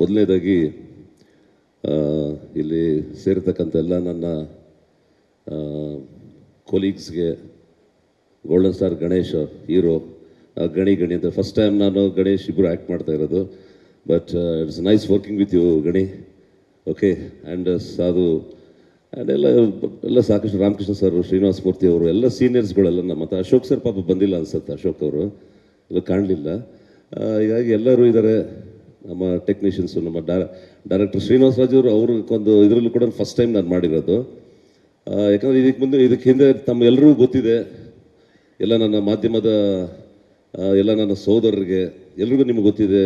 ಮೊದಲನೇದಾಗಿ ಇಲ್ಲಿ ಸೇರಿರ್ತಕ್ಕಂಥ ಎಲ್ಲ ನನ್ನ ಕೊಲೀಗ್ಸ್ಗೆ golden star Ganesh hero Gani Gani ಅಂತ ಫಸ್ಟ್ ಟೈಮ್ ನಾನು ಗಣೇಶ್ ಇಬ್ಬರು ಆ್ಯಕ್ಟ್ ಮಾಡ್ತಾ ಇರೋದು. But it's nice working with you Gani. Okay and Sadhu and ಎಲ್ಲ ಎಲ್ಲ ಸಾಕಷ್ಟು ರಾಮಕೃಷ್ಣ ಸರ್ ಶ್ರೀನಿವಾಸ ಮೂರ್ತಿ ಅವರು, ಎಲ್ಲ ಸೀನಿಯರ್ಸ್ಗಳೆಲ್ಲ ನಮ್ಮ ಮತ್ತು ಅಶೋಕ್ ಸರ್ ಪಾಪ ಬಂದಿಲ್ಲ ಅನ್ಸುತ್ತೆ ಅಶೋಕ್ ಅವರು. ಎಲ್ಲ ಕಾಣಲಿಲ್ಲ. ಹೀಗಾಗಿ ಎಲ್ಲರೂ ಇದ್ದಾರೆ. ನಮ್ಮ ಟೆಕ್ನಿಷಿಯನ್ಸು ನಮ್ಮ ಡೈರೆಕ್ಟರ್ ಶ್ರೀನಿವಾಸ ರಾಜವರು ಅವರು ಅವ್ರಿಗೊಂದು ಇದರಲ್ಲೂ ಕೂಡ ಫಸ್ಟ್ ಟೈಮ್ ನಾನು ಮಾಡಿರೋದು. ಯಾಕಂದರೆ ಇದಕ್ಕೆ ಮುಂದೆ ಇದಕ್ಕೆ ಹಿಂದೆ ತಮ್ಮ ಎಲ್ಲರಿಗೂ ಗೊತ್ತಿದೆ, ಎಲ್ಲ ನನ್ನ ಮಾಧ್ಯಮದ ಎಲ್ಲ ನನ್ನ ಸೋದರರಿಗೆ ಎಲ್ರಿಗೂ ನಿಮ್ಗೆ ಗೊತ್ತಿದೆ.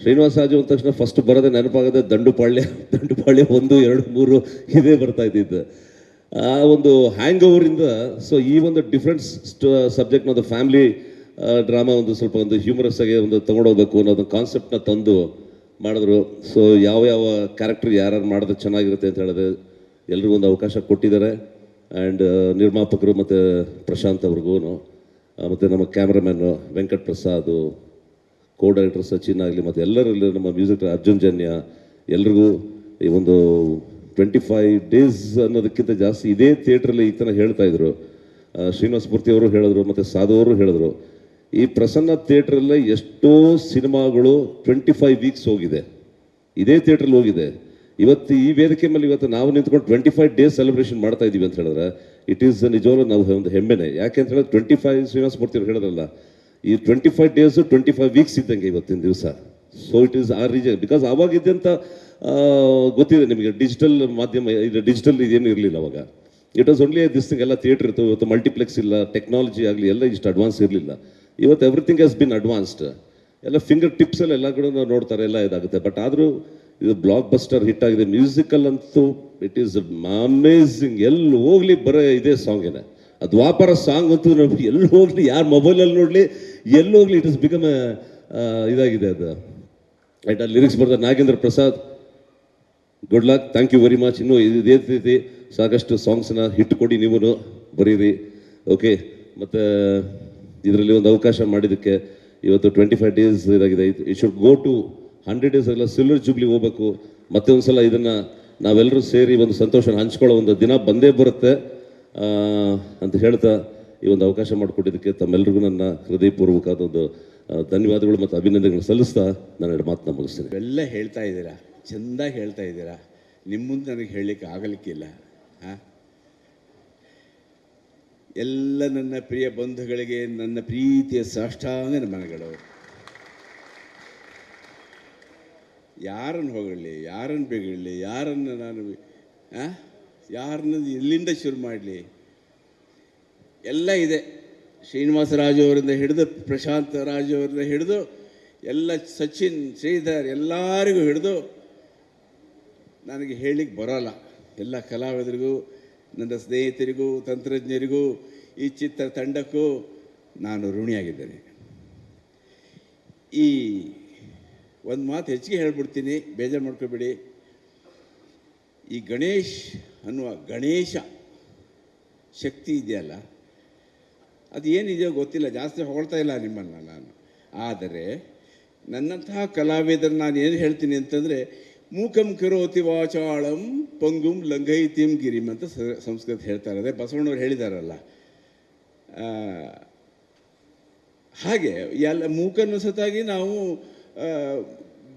ಶ್ರೀನಿವಾಸ ರಾಜು ಅಂದ ತಕ್ಷಣ ಫಸ್ಟ್ ಬರೋದೇ ನೆನಪಾಗದೆ ದಂಡುಪಾಳ್ಯ ದಂಡುಪಾಳ್ಯ ಒಂದು, ಎರಡು, ಮೂರು ಇದೇ ಬರ್ತಾ ಇದ್ದಿದ್ದು. ಆ ಒಂದು ಹ್ಯಾಂಗ್ ಓವರಿಂದ ಸೊ ಈ ಒಂದು ಡಿಫ್ರೆಂಟ್ ಸಬ್ಜೆಕ್ಟ್ ಒಂದು ಫ್ಯಾಮಿಲಿ ಡ್ರಾಮಾ ಒಂದು ಸ್ವಲ್ಪ ಒಂದು ಹ್ಯೂಮರಸ್ ಆಗಿ ಒಂದು ತೊಗೊಂಡೋಗ್ಬೇಕು ಅನ್ನೋದು ಕಾನ್ಸೆಪ್ಟ್ನ ತಂದು ಮಾಡಿದ್ರು. ಸೊ ಯಾವ ಯಾವ ಕ್ಯಾರೆಕ್ಟರ್ ಯಾರ್ಯಾರು ಮಾಡಿದ್ರೆ ಚೆನ್ನಾಗಿರುತ್ತೆ ಅಂತ ಹೇಳಿದ್ರೆ ಎಲ್ರಿಗೂ ಒಂದು ಅವಕಾಶ ಕೊಟ್ಟಿದ್ದಾರೆ. ಆ್ಯಂಡ್ ನಿರ್ಮಾಪಕರು ಮತ್ತು ಪ್ರಶಾಂತ್ ಅವ್ರಿಗೂ ಮತ್ತು ನಮ್ಮ cameraman Venkat Prasad co director Sachin ಆಗಲಿ, ಮತ್ತು ಎಲ್ಲರಲ್ಲಿ ನಮ್ಮ ಮ್ಯೂಸಿಕ್ ಅರ್ಜುನ್ ಜನ್ಯ, ಎಲ್ರಿಗೂ ಈ ಒಂದು ಟ್ವೆಂಟಿ ಫೈವ್ ಡೇಸ್ ಅನ್ನೋದಕ್ಕಿಂತ ಜಾಸ್ತಿ ಇದೇ ಥಿಯೇಟ್ರಲ್ಲಿ ಈ ಥರ ಹೇಳ್ತಾಯಿದ್ರು ಶ್ರೀನಿವಾಸ ಮೂರ್ತಿ ಅವರು ಹೇಳಿದ್ರು, ಮತ್ತು ಸಾಧು ಅವರು ಹೇಳಿದ್ರು. ಈ ಪ್ರಸನ್ನ ಥಿಯೇಟ್ರಲ್ಲೇ ಎಷ್ಟೋ ಸಿನಿಮಾಗಳು ಟ್ವೆಂಟಿ ಫೈವ್ ವೀಕ್ಸ್ ಹೋಗಿದೆ. ಇದೇ ಥಿಯೇಟ್ರಲ್ಲಿ ಹೋಗಿದೆ. ಇವತ್ತು ಈ ವೇದಿಕೆ ಮೇಲೆ ಇವತ್ತು ನಾವು ನಿಂತ್ಕೊಂಡು ಟ್ವೆಂಟಿ ಫೈವ್ ಡೇಸ್ ಸೆಲೆಬ್ರೇಷನ್ ಮಾಡ್ತಾ ಇದೀವಿ ಅಂತ ಹೇಳಿದ್ರೆ ಇಟ್ ಈಸ್ ನಿಜವಾಗ್ಲೂ ನಾವು ಒಂದು ಹೆಮ್ಮೆನೆ. ಯಾಕೆ ಅಂತ ಹೇಳಿದ್ರೆ ಟ್ವೆಂಟಿ ಫೈವ್ ಶ್ರೀನಿವಾಸ ಮೂರ್ತಿ ಅವ್ರು ಹೇಳಿದ್ರಲ್ಲ, ಈ twenty five days twenty five weeks ಇದ್ದಂಗೆ ಇವತ್ತಿನ ದಿವಸ. So it is a reason because ಅವಾಗ ಇದ್ದಂಥ ಗೊತ್ತಿದೆ ನಿಮಗೆ ಡಿಜಿಟಲ್ ಮಾಧ್ಯಮ, ಇದು ಡಿಜಿಟಲ್ ಇದೇನು ಇರಲಿಲ್ಲ ಅವಾಗ. It was only this thing ಎಲ್ಲ ಥಿಯೇಟರ್ ಇತ್ತು ಇವತ್ತು ಮಲ್ಟಿಪ್ಲೆಕ್ಸ್ ಇಲ್ಲ ಟೆಕ್ನಾಲಜಿ ಆಗಲಿ, ಎಲ್ಲ ಇಷ್ಟು ಅಡ್ವಾನ್ಸ್ ಇರಲಿಲ್ಲ. ಇವತ್ತು ಎವ್ರಿಥಿಂಗ್ ಹ್ಯಾಸ್ ಬಿನ್ ಅಡ್ವಾನ್ಸ್ಡ್ ಎಲ್ಲ ಫಿಂಗರ್ ಟಿಪ್ಸಲ್ಲಿ ಎಲ್ಲ ಕೂಡ ನೋಡ್ತಾರೆ, ಎಲ್ಲ ಇದಾಗುತ್ತೆ. ಬಟ್ ಆದರೂ ಇದು ಬ್ಲಾಕ್ ಬಸ್ಟರ್ ಹಿಟ್ ಆಗಿದೆ. ಮ್ಯೂಸಿಕಲ್ ಅಂತೂ ಇಟ್ ಈಸ್ ಅಮೇಝಿಂಗ್ ಎಲ್ಲಿ ಹೋಗ್ಲಿ ಬರೋ ಇದೇ ಸಾಂಗ್ ಇದೆ ಅದು ವ್ಯಾಪಾರ ಸಾಂಗ್ ಅಂತೂ ನಮ್ಗೆ ಎಲ್ಲಿ ಹೋಗ್ಲಿ, ಯಾರು ಮೊಬೈಲಲ್ಲಿ ನೋಡಲಿ, ಎಲ್ಲಿ ಹೋಗ್ಲಿ ಇಟ್ ಇಸ್ ಬಿಕಮ್ ಇದಾಗಿದೆ ಅದು. ಆಯ್ತಾ ಲಿರಿಕ್ಸ್ ಬರ್ತಾರೆ Nagendra Prasad good luck thank you very much ಇನ್ನು ಇದೇ ರೀತಿ ಸಾಕಷ್ಟು ಸಾಂಗ್ಸನ್ನ ಹಿಟ್ ಕೊಡಿ ನೀವು ಬರೀರಿ. ಓಕೆ ಮತ್ತು ಇದರಲ್ಲಿ ಒಂದು ಅವಕಾಶ ಮಾಡಿದ್ದಕ್ಕೆ ಇವತ್ತು ಟ್ವೆಂಟಿ ಫೈವ್ ಡೇಸ್ ಇದಾಗಿದೆ. It should go to hundred days ಎಲ್ಲ ಸಿಲ್ವರ್ ಜುಬ್ಲಿ ಹೋಗ್ಬೇಕು. ಮತ್ತೆ ಒಂದು ಸಲ ಇದನ್ನು ನಾವೆಲ್ಲರೂ ಸೇರಿ ಒಂದು ಸಂತೋಷ ಹಂಚ್ಕೊಳ್ಳೋ ಒಂದು ದಿನ ಬಂದೇ ಬರುತ್ತೆ ಅಂತ ಹೇಳ್ತಾ ಈ ಒಂದು ಅವಕಾಶ ಮಾಡಿಕೊಟ್ಟಿದ್ದಕ್ಕೆ ತಮ್ಮೆಲ್ಲರಿಗೂ ನನ್ನ ಹೃದಯಪೂರ್ವಕವಾದ ಒಂದು ಧನ್ಯವಾದಗಳು ಮತ್ತು ಅಭಿನಂದನೆಗಳು ಸಲ್ಲಿಸ್ತಾ ನಾನು ಎರಡು ಮಾತನ್ನ ಮುಗಿಸ್ತೀನಿ. ಎಲ್ಲ ಹೇಳ್ತಾ ಇದ್ದೀರಾ? ಚೆಂದಾಗಿ ಹೇಳ್ತಾ ಇದ್ದೀರಾ? ನಿಮ್ಮ ಮುಂದೆ ನನಗೆ ಹೇಳಲಿಕ್ಕೆ ಆಗಲಿಕ್ಕಿಲ್ಲ, ಹಾಂ? ಎಲ್ಲ ನನ್ನ ಪ್ರಿಯ ಬಂಧುಗಳಿಗೆ ನನ್ನ ಪ್ರೀತಿಯ ಸಾಷ್ಟಾಂಗ ನಮನಗಳು. ಯಾರನ್ನು ಹೋಗಲಿ ಯಾರನ್ನು ಬೇಗಲಿ ಯಾರನ್ನು ನಾನು? ಯಾರನ್ನ ಎಲ್ಲಿಂದ ಶುರು ಮಾಡಲಿ? ಎಲ್ಲ ಇದೆ. ಶ್ರೀನಿವಾಸ ಅವರಿಂದ ಹಿಡಿದು, ಪ್ರಶಾಂತ್ ಅವರಿಂದ ಹಿಡಿದು, ಎಲ್ಲ ಸಚಿನ್, ಶ್ರೀಧರ್ ಎಲ್ಲರಿಗೂ ಹಿಡಿದು, ನನಗೆ ಹೇಳಲಿಕ್ಕೆ ಬರೋಲ್ಲ. ಎಲ್ಲ ಕಲಾವಿದರಿಗೂ ನನ್ನ ಸ್ನೇಹಿತರಿಗೂ, ತಂತ್ರಜ್ಞರಿಗೂ, ಈ ಚಿತ್ರ ತಂಡಕ್ಕೂ ನಾನು ಋಣಿಯಾಗಿದ್ದೇನೆ. ಈ ಒಂದು ಮಾತು ಹೆಚ್ಚಿಗೆ ಹೇಳ್ಬಿಡ್ತೀನಿ, ಬೇಜಾರು ಮಾಡ್ಕೋಬೇಡಿ. ಈ ಗಣೇಶ್ ಅನ್ನುವ ಗಣೇಶ ಶಕ್ತಿ ಇದೆಯಲ್ಲ, ಅದು ಏನಿದೆಯೋ ಗೊತ್ತಿಲ್ಲ, ಜಾಸ್ತಿ ಹೊಗಳ್ತಾ ಇಲ್ಲ ನಿಮ್ಮನ್ನು ನಾನು. ಆದರೆ ನನ್ನಂತಹ ಕಲಾವಿದರು ನಾನು ಏನು ಹೇಳ್ತೀನಿ ಅಂತಂದರೆ ಮೂಕಂ ಕರೋತಿ ವಾಚಾಳಂ ಪಂಗುಂ ಲಂಘೈತಿಂ ಗಿರಿಮ್ ಅಂತ ಸಂಸ್ಕೃತ ಹೇಳ್ತಾರೆ ಅದೇ ಬಸವಣ್ಣವ್ರು ಹೇಳಿದಾರಲ್ಲ. ಹಾಗೆ ಎಲ್ಲ ಮೂಕನ್ನು ಸತಾಗಿ ನಾವು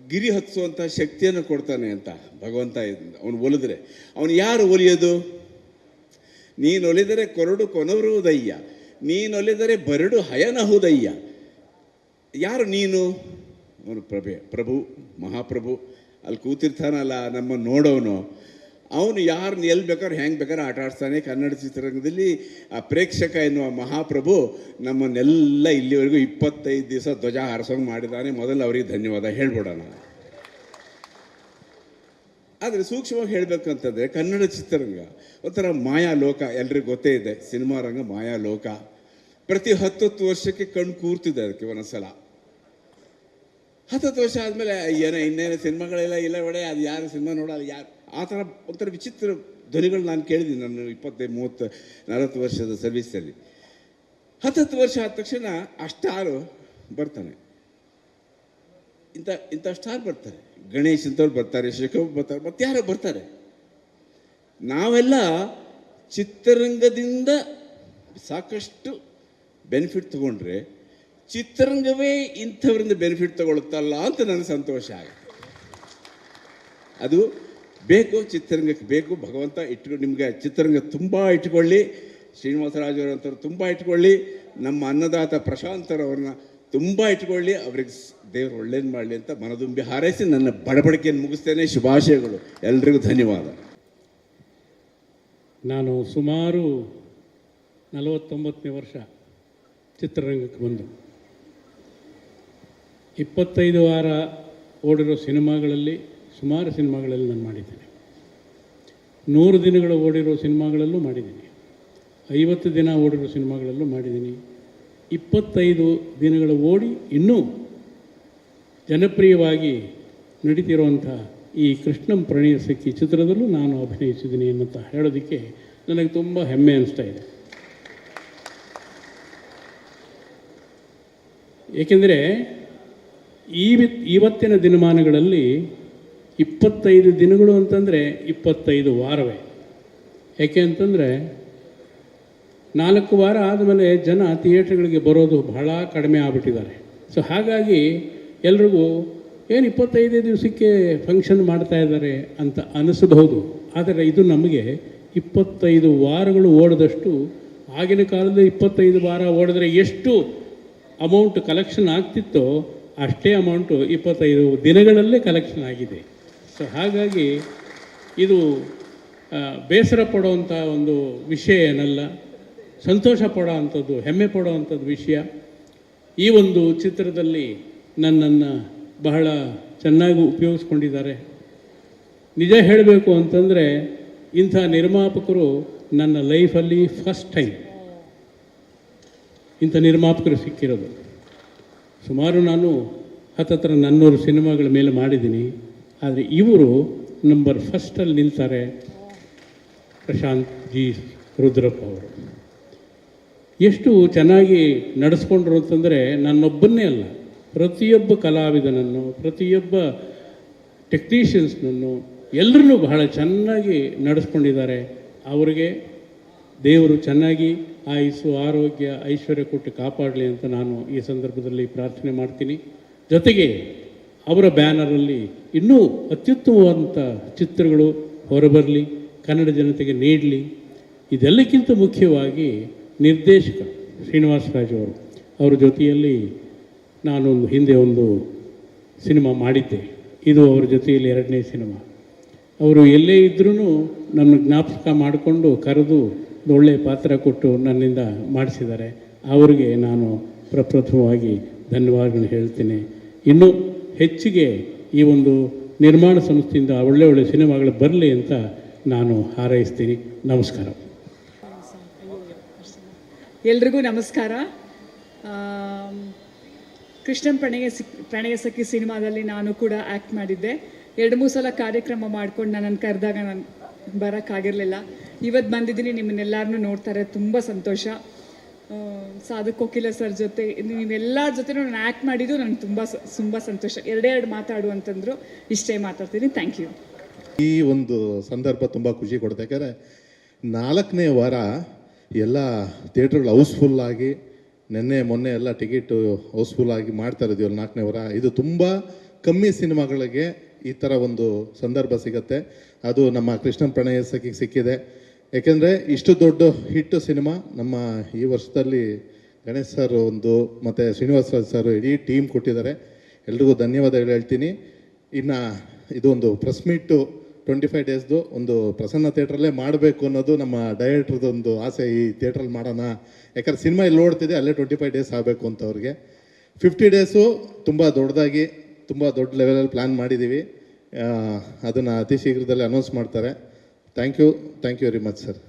ಗಿರಿ ಹತ್ತಿಸುವಂಥ ಶಕ್ತಿಯನ್ನು ಕೊಡ್ತಾನೆ ಅಂತ ಭಗವಂತ ಅವನು ಒಲಿದ್ರೆ. ಅವನು ಯಾರು ಒಲಿಯೋದು? ನೀನು ಒಲಿದರೆ ಕೊರಡು ಕೊನವರುವುದಯ್ಯ ನೀನು ಒಲಿದರೆ ಬರಡು ಹಯನಹುದಯ್ಯ ಯಾರು ನೀನು? ಅವನು ಪ್ರಭೆ ಪ್ರಭು, ಮಹಾಪ್ರಭು. ಅಲ್ಲಿ ಕೂತಿರ್ತಾನಲ್ಲ ನಮ್ಮ ನೋಡೋನು. ಅವನು ಯಾರನ್ನ ಎಲ್ಲಿ ಬೇಕಾದ್ರೆ ಹೆಂಗೆ ಬೇಕಾದ್ರೆ ಆಟ ಆಡ್ತಾನೆ ಕನ್ನಡ ಚಿತ್ರರಂಗದಲ್ಲಿ ಆ ಪ್ರೇಕ್ಷಕ ಎನ್ನುವ ಮಹಾಪ್ರಭು ನಮ್ಮನ್ನೆಲ್ಲ ಇಲ್ಲಿವರೆಗೂ ಇಪ್ಪತ್ತೈದು ದಿವಸ ಧ್ವಜ ಹಾರಿಸೋಂಗೆ ಮಾಡಿದ್ದಾನೆ. ಮೊದಲು ಅವರಿಗೆ ಧನ್ಯವಾದ. ಹೇಳ್ಬಿಡೋಣ. ಆದರೆ ಸೂಕ್ಷ್ಮವಾಗಿ ಹೇಳಬೇಕಂತಂದರೆ ಕನ್ನಡ ಚಿತ್ರರಂಗ ಒಂಥರ ಮಾಯಾ ಲೋಕ ಎಲ್ರಿಗೂ ಗೊತ್ತೇ ಇದೆ. ಸಿನಿಮಾ ರಂಗ ಮಾಯಾ ಲೋಕ ಪ್ರತಿ ಹತ್ತತ್ತು ವರ್ಷಕ್ಕೆ ಕಣ್ಣು ಕೂರ್ತಿದೆ ಅದಕ್ಕೆ ಒಂದೊಂದ್ಸಲ. ಹತ್ತತ್ತು ವರ್ಷ ಆದಮೇಲೆ, ಏನೋ, ಇನ್ನೇನು ಸಿನಿಮಾಗಳೆಲ್ಲ ಇಲ್ಲ ಒಡೆ ಅದು ಯಾರು ಸಿನಿಮಾ ನೋಡಲ್ಲ ಯಾರು, ಆ ಥರ ಒಂಥರ ವಿಚಿತ್ರ ಧ್ವನಿಗಳು ನಾನು ಕೇಳಿದ್ದೀನಿ ನಾನು ಇಪ್ಪತ್ತೈದು, ಮೂವತ್ತು, ನಲವತ್ತು ವರ್ಷದ ಸರ್ವಿಸಲ್ಲಿ ಹತ್ತತ್ತು ವರ್ಷ ಆದ ತಕ್ಷಣ ಆ ಸ್ಟಾರು ಬರ್ತಾನೆ. ಇಂಥ ಇಂಥ ಸ್ಟಾರ್ ಬರ್ತಾರೆ. ಗಣೇಶ್ ಅಂತವ್ರು ಬರ್ತಾರೆ ಶಿಖರ್ ಬರ್ತಾರೆ, ಮತ್ತೆ ಯಾರೋ ಬರ್ತಾರೆ. ನಾವೆಲ್ಲ ಚಿತ್ರರಂಗದಿಂದ ಸಾಕಷ್ಟು ಬೆನಿಫಿಟ್ ತಗೊಂಡ್ರೆ ಚಿತ್ರರಂಗವೇ ಇಂಥವರಿಂದ ಬೆನಿಫಿಟ್ ತಗೊಳುತ್ತಲ್ಲ ಅಂತ ನನಗೆ ಸಂತೋಷ ಆಗುತ್ತೆ ಅದು ಬೇಕು ಚಿತ್ರರಂಗಕ್ಕೆ ಬೇಕು, ಭಗವಂತ ಇಟ್ಕೊಂಡು ನಿಮಗೆ ಚಿತ್ರರಂಗ ತುಂಬ ಇಟ್ಕೊಳ್ಳಿ ಶ್ರೀನಿವಾಸರಾಜವರಂಥವ್ರು ತುಂಬ ಇಟ್ಕೊಳ್ಳಿ, ನಮ್ಮ ಅನ್ನದಾತ ಪ್ರಶಾಂತರವ್ರನ್ನ ತುಂಬ ಇಟ್ಕೊಳ್ಳಿ, ಅವ್ರಿಗೆ ದೇವರು ಒಳ್ಳೇದು ಮಾಡಲಿ ಅಂತ ಮನದುಂಬಿ ಹಾರೈಸಿ ನನ್ನ ಬಡಬಡಿಕೆಯನ್ನು ಮುಗಿಸ್ತೇನೆ. ಶುಭಾಶಯಗಳು. ಎಲ್ರಿಗೂ ಧನ್ಯವಾದ. ನಾನು ಸುಮಾರು ನಲವತ್ತೊಂಬತ್ತನೇ ವರ್ಷ ಚಿತ್ರರಂಗಕ್ಕೆ ಬಂದು. ಇಪ್ಪತ್ತೈದು ವಾರ ಓಡಿರೋ ಸಿನಿಮಾಗಳಲ್ಲಿ, ಸುಮಾರು ಸಿನಿಮಾಗಳಲ್ಲಿ ನಾನು ಮಾಡಿದ್ದೇನೆ. ನೂರು ದಿನಗಳು ಓಡಿರೋ ಸಿನಿಮಾಗಳಲ್ಲೂ ಮಾಡಿದ್ದೀನಿ. ಐವತ್ತು ದಿನ ಓಡಿರೋ ಸಿನಿಮಾಗಳಲ್ಲೂ ಮಾಡಿದ್ದೀನಿ. ಇಪ್ಪತ್ತೈದು ದಿನಗಳು ಓಡಿ ಇನ್ನೂ ಜನಪ್ರಿಯವಾಗಿ ನಡೀತಿರುವಂಥ ಈ ಕೃಷ್ಣಂ ಪ್ರಣಯ ಸಿಕ್ಕಿ ಚಿತ್ರದಲ್ಲೂ ನಾನು ಅಭಿನಯಿಸಿದ್ದೀನಿ ಅನ್ನಂತ ಹೇಳೋದಕ್ಕೆ ನನಗೆ ತುಂಬ ಹೆಮ್ಮೆ ಅನಿಸ್ತಾ ಇದೆ. ಏಕೆಂದರೆ ಈ ಇವತ್ತಿನ ದಿನಮಾನಗಳಲ್ಲಿ ಇಪ್ಪತ್ತೈದು ದಿನಗಳು ಅಂತಂದರೆ ಇಪ್ಪತ್ತೈದು ವಾರವೇ. ಯಾಕೆ ಅಂತಂದರೆ ನಾಲ್ಕು ವಾರ ಆದಮೇಲೆ ಜನ ಥಿಯೇಟ್ರ್ಗಳಿಗೆ ಬರೋದು ಬಹಳ ಕಡಿಮೆ ಆಗ್ಬಿಟ್ಟಿದ್ದಾರೆ. ಸೊ ಹಾಗಾಗಿ ಎಲ್ರಿಗೂ ಏನು ಇಪ್ಪತ್ತೈದೇ ದಿವಸಕ್ಕೆ ಫಂಕ್ಷನ್ ಮಾಡ್ತಾ ಇದ್ದಾರೆ ಅಂತ ಅನಿಸಬಹುದು. ಆದರೆ ಇದು ನಮಗೆ ಇಪ್ಪತ್ತೈದು ವಾರಗಳು ಓಡಿದಷ್ಟು ಆಗಿನ ಕಾಲದಲ್ಲಿ ಇಪ್ಪತ್ತೈದು ವಾರ ಓಡಿದ್ರೆ ಎಷ್ಟು ಅಮೌಂಟ್ ಕಲೆಕ್ಷನ್ ಆಗ್ತಿತ್ತೋ ಅಷ್ಟೇ ಅಮೌಂಟು ಇಪ್ಪತ್ತೈದು ದಿನಗಳಲ್ಲೇ ಕಲೆಕ್ಷನ್ ಆಗಿದೆ. ಸೊ ಹಾಗಾಗಿ ಇದು ಬೇಸರ ಪಡುವಂಥ ಒಂದು ವಿಷಯ ಏನಲ್ಲ. ಸಂತೋಷ ಪಡೋ ಅಂಥದ್ದು ಹೆಮ್ಮೆ ಪಡೋ ಅಂಥದ್ದು ವಿಷಯ. ಈ ಒಂದು ಚಿತ್ರದಲ್ಲಿ ನನ್ನನ್ನು ಬಹಳ ಚೆನ್ನಾಗಿ ಉಪಯೋಗಿಸ್ಕೊಂಡಿದ್ದಾರೆ. ನಿಜ ಹೇಳಬೇಕು ಅಂತಂದರೆ, ಇಂಥ ನಿರ್ಮಾಪಕರು ನನ್ನ ಲೈಫಲ್ಲಿ ಫಸ್ಟ್ ಟೈಮ್ ಇಂಥ ನಿರ್ಮಾಪಕರು ಸಿಕ್ಕಿರೋದು. ಸುಮಾರು ನಾನು ಹತ್ತತ್ರ ನನ್ನೂರು ಸಿನಿಮಾಗಳ ಮೇಲೆ ಮಾಡಿದ್ದೀನಿ. ಆದರೆ ಇವರು ನಂಬರ್ ಫಸ್ಟಲ್ಲಿ ನಿಲ್ತಾರೆ ಪ್ರಶಾಂತ್ ಜಿ ರುದ್ರಪ್ಪ ಅವರು. ಎಷ್ಟು ಚೆನ್ನಾಗಿ ನಡೆಸ್ಕೊಂಡ್ರು ಅಂತಂದರೆ ನನ್ನೊಬ್ಬನ್ನೇ ಅಲ್ಲ. ಪ್ರತಿಯೊಬ್ಬ ಕಲಾವಿದನನ್ನು, ಪ್ರತಿಯೊಬ್ಬ ಟೆಕ್ನೀಷಿಯನ್ಸ್ನನ್ನು ಎಲ್ಲರನ್ನೂ ಬಹಳ ಚೆನ್ನಾಗಿ ನಡೆಸ್ಕೊಂಡಿದ್ದಾರೆ. ಅವರಿಗೆ ದೇವರು ಚೆನ್ನಾಗಿ ಆಯುಸ್ಸು, ಆರೋಗ್ಯ, ಐಶ್ವರ್ಯ ಕೊಟ್ಟು ಕಾಪಾಡಲಿ ಅಂತ ನಾನು ಈ ಸಂದರ್ಭದಲ್ಲಿ ಪ್ರಾರ್ಥನೆ ಮಾಡ್ತೀನಿ. ಜೊತೆಗೆ ಅವರ ಬ್ಯಾನರಲ್ಲಿ ಇನ್ನೂ ಅತ್ಯುತ್ತಮವಾದಂಥ ಚಿತ್ರಗಳು ಹೊರಬರಲಿ, ಕನ್ನಡ ಜನತೆಗೆ ನೀಡಲಿ. ಇದೆಲ್ಲಕ್ಕಿಂತ ಮುಖ್ಯವಾಗಿ ನಿರ್ದೇಶಕ ಶ್ರೀನಿವಾಸ ರಾಜ್ ಅವರು, ಅವರ ಜೊತೆಯಲ್ಲಿ ನಾನೊಂದು ಹಿಂದೆ ಒಂದು ಸಿನಿಮಾ ಮಾಡಿದ್ದೆ. ಇದು ಅವರ ಜೊತೆಯಲ್ಲಿ ಎರಡನೇ ಸಿನಿಮಾ. ಅವರು ಎಲ್ಲೇ ಇದ್ರೂ ನಮ್ಮ ಜ್ಞಾಪಕ ಮಾಡಿಕೊಂಡು ಕರೆದು ಒಳ್ಳೆಯ ಪಾತ್ರ ಕೊಟ್ಟು ನನ್ನಿಂದ ಮಾಡಿಸಿದ್ದಾರೆ. ಅವರಿಗೆ ನಾನು ಪ್ರಪ್ರಥಮವಾಗಿ ಧನ್ಯವಾದಗಳು ಹೇಳ್ತೀನಿ. ಇನ್ನೂ ಹೆಚ್ಚಿಗೆ ಈ ಒಂದು ನಿರ್ಮಾಣ ಸಂಸ್ಥೆಯಿಂದ ಒಳ್ಳೆ ಒಳ್ಳೆ ಸಿನಿಮಾಗಳು ಬರಲಿ ಅಂತ ನಾನು ಹಾರೈಸ್ತೀನಿ. ನಮಸ್ಕಾರ. ಎಲ್ರಿಗೂ ನಮಸ್ಕಾರ. ಕೃಷ್ಣನ್ ಪ್ರಣಯ ಸಿಕ್ ಪ್ರಣಯ ಸಖಿ ಸಿನಿಮಾದಲ್ಲಿ ನಾನು ಕೂಡ ಆ್ಯಕ್ಟ್ ಮಾಡಿದ್ದೆ. ಎರಡು ಮೂರು ಸಲ ಕಾರ್ಯಕ್ರಮ ಮಾಡ್ಕೊಂಡು ನನ್ನನ್ನು ಕರೆದಾಗ ನಾನು ಬರೋಕ್ಕಾಗಿರಲಿಲ್ಲ. ಇವತ್ತು ಬಂದಿದ್ದೀನಿ ನಿಮ್ಮನ್ನೆಲ್ಲರನ್ನೂ ನೋಡ್ತಾರೆ ತುಂಬ ಸಂತೋಷ. ಸಾಧಕ್ ಕೋಕಿಲ ಸರ್ ಜೊತೆ ನೀವೆಲ್ಲರ ಜೊತೆನೂ ನಾನು ಆ್ಯಕ್ಟ್ ಮಾಡಿದ್ದು ನನಗೆ ತುಂಬ ತುಂಬ ಸಂತೋಷ. ಎರಡೇ ಎರಡು ಮಾತಾಡು ಅಂತಂದರು ಇಷ್ಟೇ ಮಾತಾಡ್ತೀನಿ. ಥ್ಯಾಂಕ್ ಯು ಈ ಒಂದು ಸಂದರ್ಭ ತುಂಬ ಖುಷಿ ಕೊಡುತ್ತೆ. ಯಾಕಂದರೆ ನಾಲ್ಕನೇ ವಾರ ಎಲ್ಲ ಥಿಯೇಟ್ರ್ಗಳು ಹೌಸ್ಫುಲ್ ಆಗಿ, ನಿನ್ನೆ, ಮೊನ್ನೆ ಎಲ್ಲ ಟಿಕೆಟು ಹೌಸ್ಫುಲ್ ಆಗಿ ಮಾಡ್ತಾ ಇದ್ದೀವಲ್ಲ ನಾಲ್ಕನೇ ವಾರ. ಇದು ತುಂಬ ಕಮ್ಮಿ ಸಿನಿಮಾಗಳಿಗೆ ಈ ಥರ ಒಂದು ಸಂದರ್ಭ ಸಿಗುತ್ತೆ. ಅದು ನಮ್ಮ ಕೃಷ್ಣ ಪ್ರಣಯ ಸಿಕ್ಕಿದೆ. ಯಾಕೆಂದರೆ ಇಷ್ಟು ದೊಡ್ಡ ಹಿಟ್ ಸಿನಿಮಾ ನಮ್ಮ ಈ ವರ್ಷದಲ್ಲಿ ಗಣೇಶ್ ಸರ್ ಒಂದು ಮತ್ತು ಶ್ರೀನಿವಾಸ ರಾಜ್ ಸರ್ ಇಡೀ ಟೀಮ್ ಕೊಟ್ಟಿದ್ದಾರೆ. ಎಲ್ರಿಗೂ ಧನ್ಯವಾದಗಳು ಹೇಳ್ತೀನಿ. ಇನ್ನು ಇದೊಂದು ಪ್ರೆಸ್ ಮೀಟು ಟ್ವೆಂಟಿ ಫೈವ್ ಡೇಸ್ದು ಒಂದು ಪ್ರಸನ್ನ ಥಿಯೇಟ್ರಲ್ಲೇ ಮಾಡಬೇಕು ಅನ್ನೋದು ನಮ್ಮ ಡೈರೆಕ್ಟ್ರದ್ದು ಒಂದು ಆಸೆ ಈ ಥಿಯೇಟ್ರಲ್ಲಿ ಮಾಡೋಣ. ಯಾಕಂದ್ರೆ ಸಿನಿಮಾ ಇಲ್ಲಿ ಓಡ್ತಿದೆ ಅಲ್ಲೇ ಟ್ವೆಂಟಿ ಫೈವ್ ಡೇಸ್ ಆಗಬೇಕು ಅಂತ ಅವ್ರಿಗೆ. ಫಿಫ್ಟಿ ಡೇಸು ತುಂಬ ದೊಡ್ಡದಾಗಿ, ತುಂಬ ದೊಡ್ಡ ಲೆವೆಲಲ್ಲಿ ಪ್ಲ್ಯಾನ್ ಮಾಡಿದ್ದೀವಿ ಅದನ್ನು ಅತಿ ಶೀಘ್ರದಲ್ಲಿ ಅನೌನ್ಸ್ ಮಾಡ್ತಾರೆ. Thank you thank you very much sir